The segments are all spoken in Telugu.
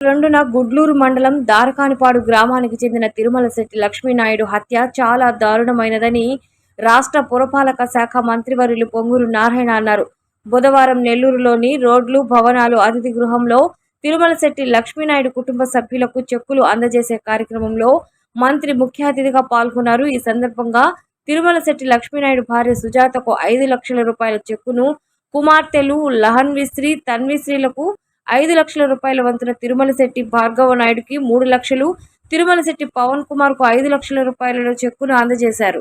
రెండున గుడ్లూరు మండలం దారకానిపాడు గ్రామానికి చెందిన తిరుమల శెట్టి లక్ష్మీనాయుడు హత్య చాలా దారుణమైనదని రాష్ట్ర పురపాలక శాఖ మంత్రివర్యులు పొంగూరు నారాయణ అన్నారు. బుధవారం నెల్లూరులోని రోడ్లు భవనాలు అతిథి గృహంలో తిరుమల శెట్టి లక్ష్మీనాయుడు కుటుంబ సభ్యులకు చెక్కులు అందజేసే కార్యక్రమంలో మంత్రి ముఖ్య అతిథిగా పాల్గొన్నారు. ఈ సందర్భంగా తిరుమల శెట్టి లక్ష్మీనాయుడు భార్య సుజాతకు ఐదు లక్షల రూపాయల చెక్కును కుమార్తెలు లహన్విశ్రీ తన్విశ్రీలకు ఐదు లక్షల రూపాయల వంతున తిరుమల శెట్టి భార్గవ నాయుడుకి మూడు లక్షలు. తిరుమల శెట్టి పవన్ కుమార్కు ఐదు లక్షల రూపాయల చెక్కును అందజేశారు.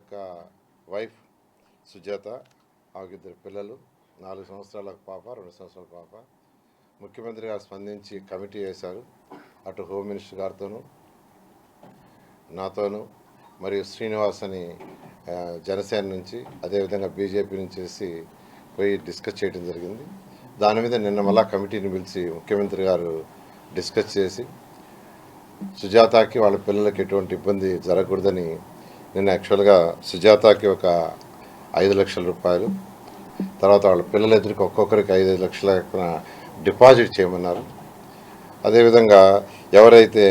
ఒక వైఫ్ సుజాత ఆమెకి ఇద్దరు పిల్లలు నాలుగు సంవత్సరాల పాప రెండు సంవత్సరాల పాప. ముఖ్యమంత్రి గారు స్పందించి కమిటీ వేశారు. అటు హోమ్ మినిస్టర్ గారితోనూ నాతోనూ మరియు శ్రీనివాస్ అని జనసేన నుంచి అదేవిధంగా బీజేపీ నుంచి చేసి పోయి డిస్కస్ చేయడం జరిగింది. దాని మీద నిన్న మళ్ళా కమిటీని పిలిచి ముఖ్యమంత్రి గారు డిస్కస్ చేసి సుజాతకి వాళ్ళ పిల్లలకి ఎటువంటి ఇబ్బంది జరగకూడదని నేను యాక్చువల్గా సుజాతకి ఒక ఐదు లక్షల రూపాయలు తర్వాత వాళ్ళ పిల్లలిద్దరికి ఒక్కొక్కరికి ఐదు లక్షల డిపాజిట్ చేయమన్నారు. అదేవిధంగా ఎవరైతే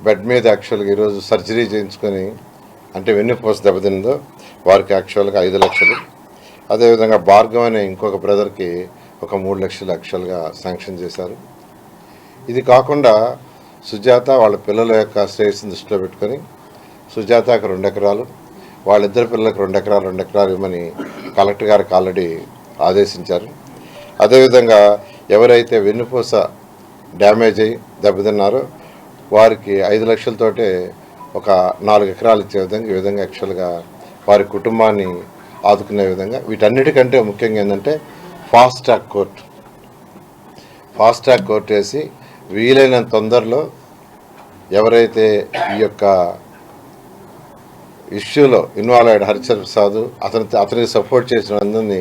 బెడ్ మీద యాక్చువల్గా ఈరోజు సర్జరీ చేయించుకొని అంటే వెన్నుపూస దెబ్బతిందో వారికి యాక్చువల్గా ఐదు లక్షలు. అదేవిధంగా భార్గవ్ అనే ఇంకొక బ్రదర్కి ఒక మూడు లక్షలు యాక్చువల్గా శాంక్షన్ చేశారు. ఇది కాకుండా సుజాత వాళ్ళ పిల్లల యొక్క శ్రేయస్సును దృష్టిలో పెట్టుకొని సుజాతకు రెండు ఎకరాలు వాళ్ళిద్దరు పిల్లలకు రెండు ఎకరాలు రెండు ఎకరాలు ఇవ్వమని కలెక్టర్ గారికి ఆల్రెడీ ఆదేశించారు. అదేవిధంగా ఎవరైతే వెన్నుపూస డ్యామేజ్ అయ్యి దెబ్బతిన్నారో వారికి ఐదు లక్షలతోటే ఒక నాలుగు ఎకరాలు ఇచ్చే విధంగా ఈ విధంగా యాక్చువల్గా వారి కుటుంబాన్ని ఆదుకునే విధంగా. వీటన్నిటికంటే ముఖ్యంగా ఏంటంటే fast track court fast track court వేసి వీలైనంత తొందరలో ఎవరైతే ఈ యొక్క ఇష్యూలో ఇన్వాల్వ్ అయ్యాడు హరిచర్ ప్రసాద్ అతని అతనికి సపోర్ట్ చేసిన అందరినీ